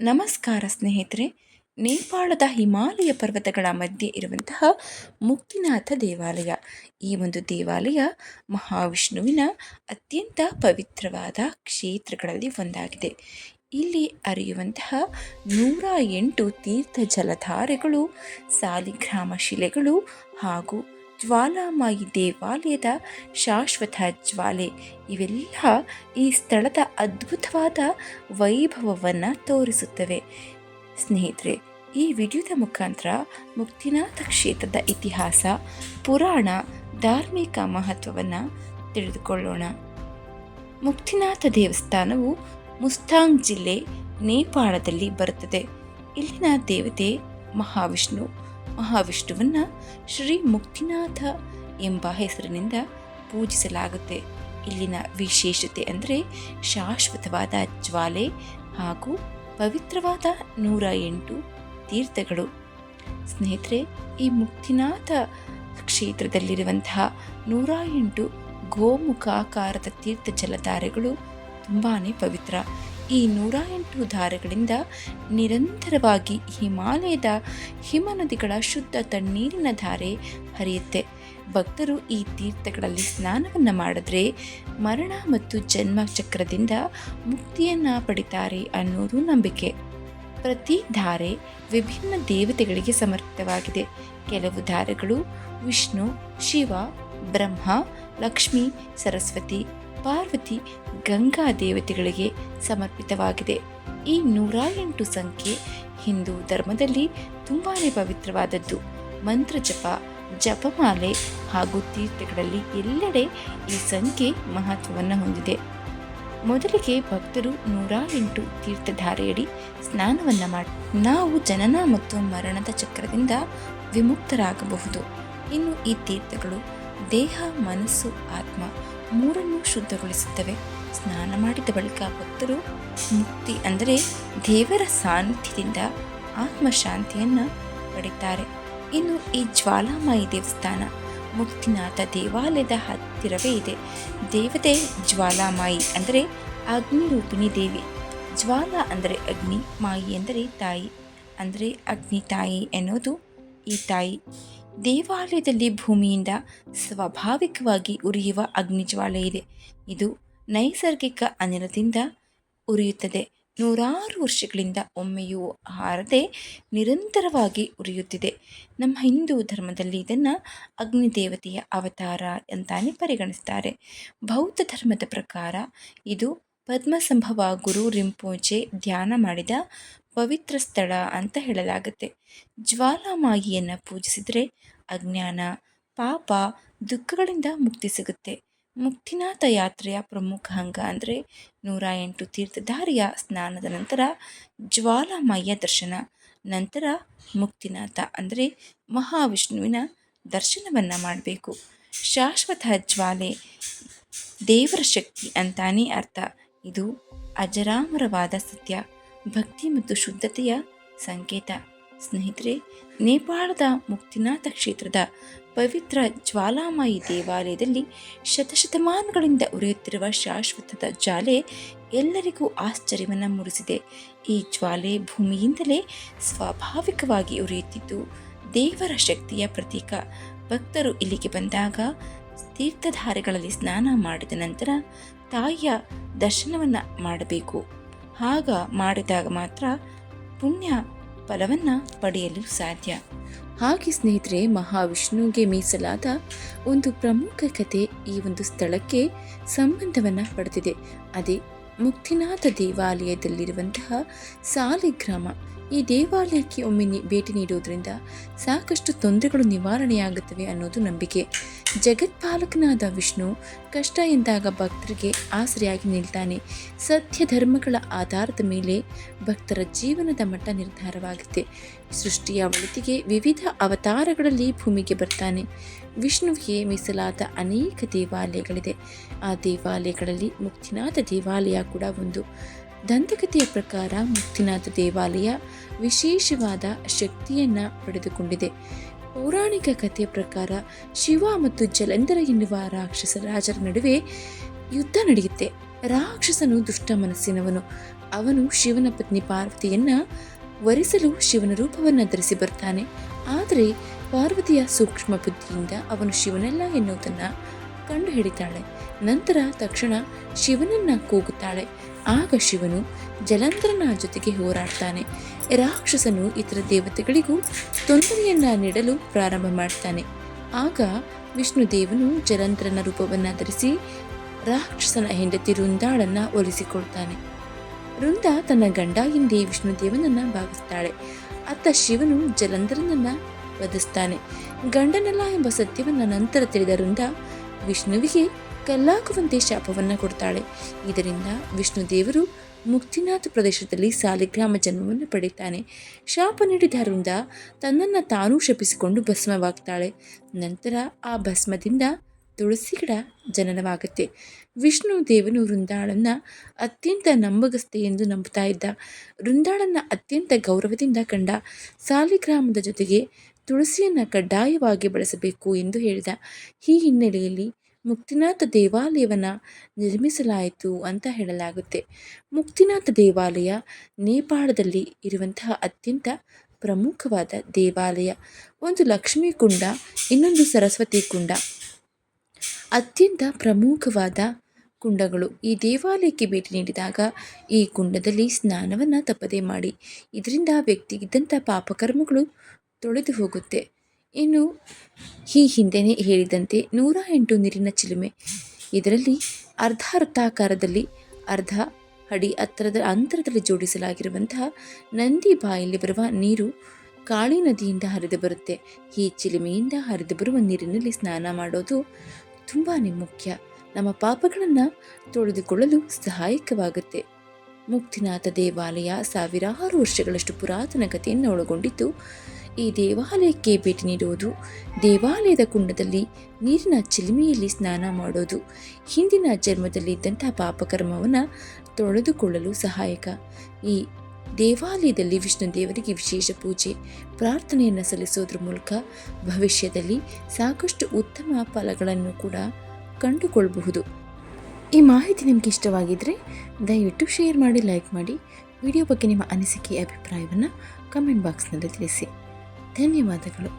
ನಮಸ್ಕಾರ ಸ್ನೇಹಿತರೆ, ನೇಪಾಳದ ಹಿಮಾಲಯ ಪರ್ವತಗಳ ಮಧ್ಯೆ ಇರುವಂತಹ ಮುಕ್ತಿನಾಥ ದೇವಾಲಯ. ಈ ಒಂದು ದೇವಾಲಯ ಮಹಾವಿಷ್ಣುವಿನ ಅತ್ಯಂತ ಪವಿತ್ರವಾದ ಕ್ಷೇತ್ರಗಳಲ್ಲಿ ಒಂದಾಗಿದೆ. ಇಲ್ಲಿ ಅರಿಯುವಂತಹ ನೂರ ಎಂಟು ತೀರ್ಥ ಜಲಧಾರೆಗಳು, ಸಾಲಿಗ್ರಾಮ ಶಿಲೆಗಳು ಹಾಗೂ ಜ್ವಾಲಾಮಾಯಿ ದೇವಾಲಯದ ಶಾಶ್ವತ ಜ್ವಾಲೆ. ಇವೆಲ್ಲ ಈ ಸ್ಥಳದ ಅದ್ಭುತವಾದ ವೈಭವವನ್ನು ತೋರಿಸುತ್ತವೆ. ಸ್ನೇಹಿತರೆ, ಈ ವಿಡಿಯೋದ ಮುಖಾಂತರ ಮುಕ್ತಿನಾಥ ಕ್ಷೇತ್ರದ ಇತಿಹಾಸ, ಪುರಾಣ, ಧಾರ್ಮಿಕ ಮಹತ್ವವನ್ನು ತಿಳಿದುಕೊಳ್ಳೋಣ. ಮುಕ್ತಿನಾಥ ದೇವಸ್ಥಾನವು ಮುಸ್ತಾಂಗ್ ಜಿಲ್ಲೆ ನೇಪಾಳದಲ್ಲಿ ಬರುತ್ತದೆ. ಇಲ್ಲಿನ ದೇವತೆ ಮಹಾವಿಷ್ಣು. ಮಹಾವಿಷ್ಣುವನ್ನ ಶ್ರೀ ಮುಕ್ತಿನಾಥ ಎಂಬ ಹೆಸರಿನಿಂದ ಪೂಜಿಸಲಾಗುತ್ತೆ. ಇಲ್ಲಿನ ವಿಶೇಷತೆ ಅಂದರೆ ಶಾಶ್ವತವಾದ ಜ್ವಾಲೆ ಹಾಗೂ ಪವಿತ್ರವಾದ ನೂರ ಎಂಟು ತೀರ್ಥಗಳು. ಸ್ನೇಹಿತರೆ, ಈ ಮುಕ್ತಿನಾಥ ಕ್ಷೇತ್ರದಲ್ಲಿರುವಂತಹ ನೂರ ಎಂಟು ಗೋಮುಖಾಕಾರದ ತೀರ್ಥ ಜಲಧಾರೆಗಳು ತುಂಬಾ ಪವಿತ್ರ. ಈ ನೂರ ಎಂಟು ಧಾರೆಗಳಿಂದ ನಿರಂತರವಾಗಿ ಹಿಮಾಲಯದ ಹಿಮನದಿಗಳ ಶುದ್ಧ ತಣ್ಣೀರಿನ ಧಾರೆ ಹರಿಯುತ್ತೆ. ಭಕ್ತರು ಈ ತೀರ್ಥಗಳಲ್ಲಿ ಸ್ನಾನವನ್ನು ಮಾಡಿದ್ರೆ ಮರಣ ಮತ್ತು ಜನ್ಮ ಚಕ್ರದಿಂದ ಮುಕ್ತಿಯನ್ನು ಪಡಿತಾರೆ ಅನ್ನೋದು ನಂಬಿಕೆ. ಪ್ರತಿ ಧಾರೆ ವಿಭಿನ್ನ ದೇವತೆಗಳಿಗೆ ಸಮರ್ಪಿತವಾಗಿದೆ. ಕೆಲವು ಧಾರೆಗಳು ವಿಷ್ಣು, ಶಿವ ಬ್ರಹ್ಮ, ಲಕ್ಷ್ಮಿ, ಸರಸ್ವತಿ, ಪಾರ್ವತಿ, ಗಂಗಾ ದೇವತೆಗಳಿಗೆ ಸಮರ್ಪಿತವಾಗಿದೆ. ಈ ನೂರ ಎಂಟು ಸಂಖ್ಯೆ ಹಿಂದೂ ಧರ್ಮದಲ್ಲಿ ತುಂಬಾ ಪವಿತ್ರವಾದದ್ದು. ಮಂತ್ರ ಜಪ, ಜಪಮಾಲೆ ಹಾಗೂ ತೀರ್ಥಗಳಲ್ಲಿ ಎಲ್ಲೆಡೆ ಈ ಸಂಖ್ಯೆ ಮಹತ್ವವನ್ನು ಹೊಂದಿದೆ. ಮೊದಲಿಗೆ ಭಕ್ತರು ನೂರ ಎಂಟು ತೀರ್ಥಧಾರೆಯಡಿ ಸ್ನಾನವನ್ನು ಮಾಡಿ, ನಾವು ಜನನ ಮತ್ತು ಮರಣದ ಚಕ್ರದಿಂದ ವಿಮುಕ್ತರಾಗಬಹುದು. ಇನ್ನು ಈ ತೀರ್ಥಗಳು ದೇಹ, ಮನಸ್ಸು, ಆತ್ಮ ಮೂರನ್ನು ಶುದ್ಧಗೊಳಿಸುತ್ತವೆ. ಸ್ನಾನ ಮಾಡಿದ ಬಳಿಕ ಭಕ್ತರು ಮುಕ್ತಿ ಅಂದರೆ ದೇವರ ಸಾನ್ನಿಧ್ಯದಿಂದ ಆತ್ಮಶಾಂತಿಯನ್ನು ಪಡಿತಾರೆ ಇನ್ನು ಈ ಜ್ವಾಲಾಮಾಯಿ ದೇವಸ್ಥಾನ ಮುಕ್ತಿನಾಥ ದೇವಾಲಯದ ಹತ್ತಿರವೇ ಇದೆ. ದೇವತೆ ಜ್ವಾಲಾಮಾಯಿ ಅಂದರೆ ಅಗ್ನಿರೂಪಿಣಿ ದೇವಿ. ಜ್ವಾಲ ಅಂದರೆ ಅಗ್ನಿ ಮಾಯಿ ಅಂದರೆ ತಾಯಿ. ಅಂದರೆ ಅಗ್ನಿ ತಾಯಿ ಎನ್ನುವುದು ಈ ತಾಯಿ. ದೇವಾಲಯದಲ್ಲಿ ಭೂಮಿಯಿಂದ ಸ್ವಾಭಾವಿಕವಾಗಿ ಉರಿಯುವ ಅಗ್ನಿಜ್ವಾಲೆ ಇದೆ. ಇದು ನೈಸರ್ಗಿಕ ಅನಿಲದಿಂದ ಉರಿಯುತ್ತದೆ. ನೂರಾರು ವರ್ಷಗಳಿಂದ ಒಮ್ಮೆಯೂ ಹಾರದೆ ನಿರಂತರವಾಗಿ ಉರಿಯುತ್ತಿದೆ. ನಮ್ಮ ಹಿಂದೂ ಧರ್ಮದಲ್ಲಿ ಇದನ್ನು ಅಗ್ನಿದೇವತೆಯ ಅವತಾರ ಅಂತಾನೆ ಪರಿಗಣಿಸ್ತಾರೆ. ಬೌದ್ಧ ಧರ್ಮದ ಪ್ರಕಾರ ಇದು ಪದ್ಮಸಂಭವ ಗುರು ರಿಂಪೋಚೆ ಧ್ಯಾನ ಮಾಡಿದ ಪವಿತ್ರ ಸ್ಥಳ ಅಂತ ಹೇಳಲಾಗುತ್ತೆ. ಜ್ವಾಲಾಮಾಯಿಯನ್ನು ಪೂಜಿಸಿದರೆ ಅಜ್ಞಾನ, ಪಾಪ, ದುಃಖಗಳಿಂದ ಮುಕ್ತಿ ಸಿಗುತ್ತೆ. ಮುಕ್ತಿನಾಥ ಯಾತ್ರೆಯ ಪ್ರಮುಖ ಅಂಗ ಅಂದರೆ ನೂರ ಎಂಟು ತೀರ್ಥಧಾರಿಯ ಸ್ನಾನದ ನಂತರ ಜ್ವಾಲಾಮಾಯಿಯ ದರ್ಶನ, ನಂತರ ಮುಕ್ತಿನಾಥ ಅಂದರೆ ಮಹಾವಿಷ್ಣುವಿನ ದರ್ಶನವನ್ನು ಮಾಡಬೇಕು. ಶಾಶ್ವತ ಜ್ವಾಲೆ, ದೇವರ ಶಕ್ತಿ ಅಂತಾನೇ ಅರ್ಥ. ಇದು ಅಜರಾಮರವಾದ ಸತ್ಯ. ಭಕ್ತಿ ಮತ್ತು ಶುದ್ಧತೆಯ ಸಂಕೇತ. ಸ್ನೇಹಿತರೆ, ನೇಪಾಳದ ಮುಕ್ತಿನಾಥ ಕ್ಷೇತ್ರದ ಪವಿತ್ರ ಜ್ವಾಲಾಮಾಯಿ ದೇವಾಲಯದಲ್ಲಿ ಶತಶತಮಾನಗಳಿಂದ ಉರಿಯುತ್ತಿರುವ ಶಾಶ್ವತದ ಜಾಲೆ ಎಲ್ಲರಿಗೂ ಆಶ್ಚರ್ಯವನ್ನು ಮೂಡಿಸಿದೆ. ಈ ಜ್ವಾಲೆ ಭೂಮಿಯಿಂದಲೇ ಸ್ವಾಭಾವಿಕವಾಗಿ ಉರಿಯುತ್ತಿದ್ದು, ದೇವರ ಶಕ್ತಿಯ ಪ್ರತೀಕ. ಭಕ್ತರು ಇಲ್ಲಿಗೆ ಬಂದಾಗ ತೀರ್ಥಧಾರೆಗಳಲ್ಲಿ ಸ್ನಾನ ಮಾಡಿದ ನಂತರ ತಾಯಿಯ ದರ್ಶನವನ್ನು ಮಾಡಬೇಕು. ಆಗ ಮಾಡಿದಾಗ ಮಾತ್ರ ಪುಣ್ಯ ಫಲವನ್ನು ಪಡೆಯಲು ಸಾಧ್ಯ. ಹಾಗೆ ಸ್ನೇಹಿತರೆ, ಮಹಾವಿಷ್ಣುವಿಗೆ ಮೀಸಲಾದ ಒಂದು ಪ್ರಮುಖ ಕತೆ ಈ ಒಂದು ಸ್ಥಳಕ್ಕೆ ಸಂಬಂಧವನ್ನು ಪಡೆದಿದೆ. ಅದೇ ಮುಕ್ತಿನಾಥ ದೇವಾಲಯದಲ್ಲಿರುವಂತಹ ಸಾಲಿಗ್ರಾಮ. ಈ ದೇವಾಲಯಕ್ಕೆ ಒಮ್ಮೆ ಭೇಟಿ ನೀಡುವುದರಿಂದ ಸಾಕಷ್ಟು ತೊಂದರೆಗಳು ನಿವಾರಣೆಯಾಗುತ್ತವೆ ಅನ್ನೋದು ನಂಬಿಕೆ. ಜಗತ್ಪಾಲಕನಾದ ವಿಷ್ಣು ಕಷ್ಟ ಎಂದಾಗ ಭಕ್ತರಿಗೆ ಆಸರೆಯಾಗಿ ನಿಲ್ತಾನೆ. ಸತ್ಯ ಧರ್ಮಗಳ ಆಧಾರದ ಮೇಲೆ ಭಕ್ತರ ಜೀವನದ ಮಟ್ಟ ನಿರ್ಧಾರವಾಗುತ್ತೆ. ಸೃಷ್ಟಿಯ ಒಳಿತಿಗೆ ವಿವಿಧ ಅವತಾರಗಳಲ್ಲಿ ಭೂಮಿಗೆ ಬರ್ತಾನೆ. ವಿಷ್ಣುವಿಗೆ ಮೀಸಲಾದ ಅನೇಕ ದೇವಾಲಯಗಳಿದೆ. ಆ ದೇವಾಲಯಗಳಲ್ಲಿ ಮುಕ್ತಿನಾಥ ದೇವಾಲಯ ಕೂಡ ಒಂದು. ದಂತಕಥೆಯ ಪ್ರಕಾರ ಮುಕ್ತಿನಾಥ ದೇವಾಲಯ ವಿಶೇಷವಾದ ಶಕ್ತಿಯನ್ನು ಪಡೆದುಕೊಂಡಿದೆ. ಪೌರಾಣಿಕ ಕಥೆಯ ಪ್ರಕಾರ ಶಿವ ಮತ್ತು ಜಲಂಧರ ಎನ್ನುವ ರಾಕ್ಷಸ ರಾಜರ ನಡುವೆ ಯುದ್ಧ ನಡೆಯುತ್ತೆ. ರಾಕ್ಷಸನು ದುಷ್ಟ ಮನಸ್ಸಿನವನು. ಅವನು ಶಿವನ ಪತ್ನಿ ಪಾರ್ವತಿಯನ್ನ ವರಿಸಲು ಶಿವನ ರೂಪವನ್ನು ಧರಿಸಿ ಬರ್ತಾನೆ. ಆದರೆ ಪಾರ್ವತಿಯ ಸೂಕ್ಷ್ಮ ಬುದ್ಧಿಯಿಂದ ಅವನು ಶಿವನಲ್ಲ ಎನ್ನುವುದನ್ನು ಕಂಡುಹಿಡಿತಾಳೆ. ನಂತರ ತಕ್ಷಣ ಶಿವನನ್ನ ಕೂಗುತ್ತಾಳೆ. ಆಗ ಶಿವನು ಜಲಂಧರನ ಜೊತೆಗೆ ಹೋರಾಡ್ತಾನೆ. ರಾಕ್ಷಸನು ಇತರ ದೇವತೆಗಳಿಗೂ ತೊಂದರೆಯನ್ನ ನೀಡಲು ಪ್ರಾರಂಭ ಮಾಡ್ತಾನೆ. ಆಗ ವಿಷ್ಣುದೇವನು ಜಲಂಧರನ ರೂಪವನ್ನು ಧರಿಸಿ ರಾಕ್ಷಸನ ಹೆಂಡತಿ ವೃಂದಾಳನ್ನ ಒಲಿಸಿಕೊಳ್ತಾನೆ. ವೃಂದ ತನ್ನ ಗಂಡ ಎಂದೇ ವಿಷ್ಣುದೇವನನ್ನ ಭಾವಿಸ್ತಾಳೆ ಅತ್ತ ಶಿವನು ಜಲಂಧರನನ್ನ ವಧಿಸ್ತಾನೆ. ಗಂಡನಲ್ಲ ಎಂಬ ಸತ್ಯವನ್ನು ನಂತರ ತಿಳಿದ ವೃಂದ ವಿಷ್ಣುವಿಗೆ ಕಲ್ಲಾಗುವಂತೆ ಶಾಪವನ್ನು ಕೊಡ್ತಾಳೆ. ಇದರಿಂದ ವಿಷ್ಣು ದೇವರು ಮುಕ್ತಿನಾಥ ಪ್ರದೇಶದಲ್ಲಿ ಸಾಲಿಗ್ರಾಮ ಜನ್ಮವನ್ನು ಪಡೆಯುತ್ತಾನೆ. ಶಾಪ ನೀಡಿದ ವೃಂದ ತನ್ನನ್ನು ತಾನೂ ಶಪಿಸಿಕೊಂಡು ಭಸ್ಮವಾಗ್ತಾಳೆ. ನಂತರ ಆ ಭಸ್ಮದಿಂದ ತುಳಸಿ ಗಿಡ ಜನನವಾಗುತ್ತೆ. ವಿಷ್ಣು ದೇವನು ವೃಂದಾಳನ್ನು ಅತ್ಯಂತ ನಂಬಗಸ್ತೆ ಎಂದು ನಂಬುತ್ತಾ ಇದ್ದ. ವೃಂದಾಳನ್ನು ಅತ್ಯಂತ ಗೌರವದಿಂದ ಕಂಡ ಸಾಲಿಗ್ರಾಮದ ಜೊತೆಗೆ ತುಳಸಿಯನ್ನು ಕಡ್ಡಾಯವಾಗಿ ಬಳಸಬೇಕು ಎಂದು ಹೇಳಿದ. ಈ ಹಿನ್ನೆಲೆಯಲ್ಲಿ ಮುಕ್ತಿನಾಥ ದೇವಾಲಯವನ್ನು ನಿರ್ಮಿಸಲಾಯಿತು ಅಂತ ಹೇಳಲಾಗುತ್ತೆ. ಮುಕ್ತಿನಾಥ ದೇವಾಲಯ ನೇಪಾಳದಲ್ಲಿ ಇರುವಂತಹ ಅತ್ಯಂತ ಪ್ರಮುಖವಾದ ದೇವಾಲಯ. ಒಂದು ಲಕ್ಷ್ಮೀ ಕುಂಡ, ಇನ್ನೊಂದು ಸರಸ್ವತಿ ಕುಂಡ. ಅತ್ಯಂತ ಪ್ರಮುಖವಾದ ಕುಂಡಗಳು. ಈ ದೇವಾಲಯಕ್ಕೆ ಭೇಟಿ ನೀಡಿದಾಗ ಈ ಕುಂಡದಲ್ಲಿ ಸ್ನಾನವನ್ನು ತಪ್ಪದೇ ಮಾಡಿ. ಇದರಿಂದ ವ್ಯಕ್ತಿಗಿದ್ದಂಥ ಪಾಪಕರ್ಮಗಳು ತೊಳೆದು ಹೋಗುತ್ತೆ. ಇನ್ನು ಈ ಹಿಂದೆನೇ ಹೇಳಿದಂತೆ ನೂರ ಎಂಟು ನೀರಿನ ಚಿಲುಮೆ. ಇದರಲ್ಲಿ ಅರ್ಧ ವೃತ್ತಾಕಾರದಲ್ಲಿ ಅರ್ಧ ಅಡಿ ಹತ್ತಿರದ ಅಂತರದಲ್ಲಿ ಜೋಡಿಸಲಾಗಿರುವಂತಹ ನಂದಿ ಬಾಯಲ್ಲಿ ಬರುವ ನೀರು ಕಾಳಿ ನದಿಯಿಂದ ಹರಿದು ಬರುತ್ತೆ. ಈ ಚಿಲುಮೆಯಿಂದ ಹರಿದು ಬರುವ ನೀರಿನಲ್ಲಿ ಸ್ನಾನ ಮಾಡೋದು ತುಂಬಾ ಮುಖ್ಯ. ನಮ್ಮ ಪಾಪಗಳನ್ನು ತೊಳೆದುಕೊಳ್ಳಲು ಸಹಾಯಕವಾಗುತ್ತೆ. ಮುಕ್ತಿನಾಥ ದೇವಾಲಯ ಸಾವಿರಾರು ವರ್ಷಗಳಷ್ಟು ಪುರಾತನ ಕಥೆಯನ್ನು ಒಳಗೊಂಡಿದ್ದು ಈ ದೇವಾಲಯಕ್ಕೆ ಭೇಟಿ ನೀಡುವುದು. ದೇವಾಲಯದ ಕುಂಡದಲ್ಲಿ ನೀರಿನ ಚಿಲುಮೆಯಲ್ಲಿ ಸ್ನಾನ ಮಾಡೋದು. ಹಿಂದಿನ ಜನ್ಮದಲ್ಲಿ ಇದ್ದಂತಹ ಪಾಪಕರ್ಮವನ್ನು ತೊಳೆದುಕೊಳ್ಳಲು ಸಹಾಯಕ. ಈ ದೇವಾಲಯದಲ್ಲಿ ವಿಷ್ಣು ದೇವರಿಗೆ ವಿಶೇಷ ಪೂಜೆ, ಪ್ರಾರ್ಥನೆಯನ್ನು ಸಲ್ಲಿಸೋದ್ರ ಮೂಲಕ ಭವಿಷ್ಯದಲ್ಲಿ ಸಾಕಷ್ಟು ಉತ್ತಮ ಫಲಗಳನ್ನು ಕೂಡ ಕಂಡುಕೊಳ್ಳಬಹುದು ಈ ಮಾಹಿತಿ ನಿಮಗೆ ಇಷ್ಟವಾಗಿದ್ದರೆ ದಯವಿಟ್ಟು ಶೇರ್ ಮಾಡಿ, ಲೈಕ್ ಮಾಡಿ. ವಿಡಿಯೋ ಬಗ್ಗೆ ನಿಮ್ಮ ಅನಿಸಿಕೆ, ಅಭಿಪ್ರಾಯವನ್ನು ಕಮೆಂಟ್ ಬಾಕ್ಸ್ನಲ್ಲಿ ತಿಳಿಸಿ. 天にまでくる。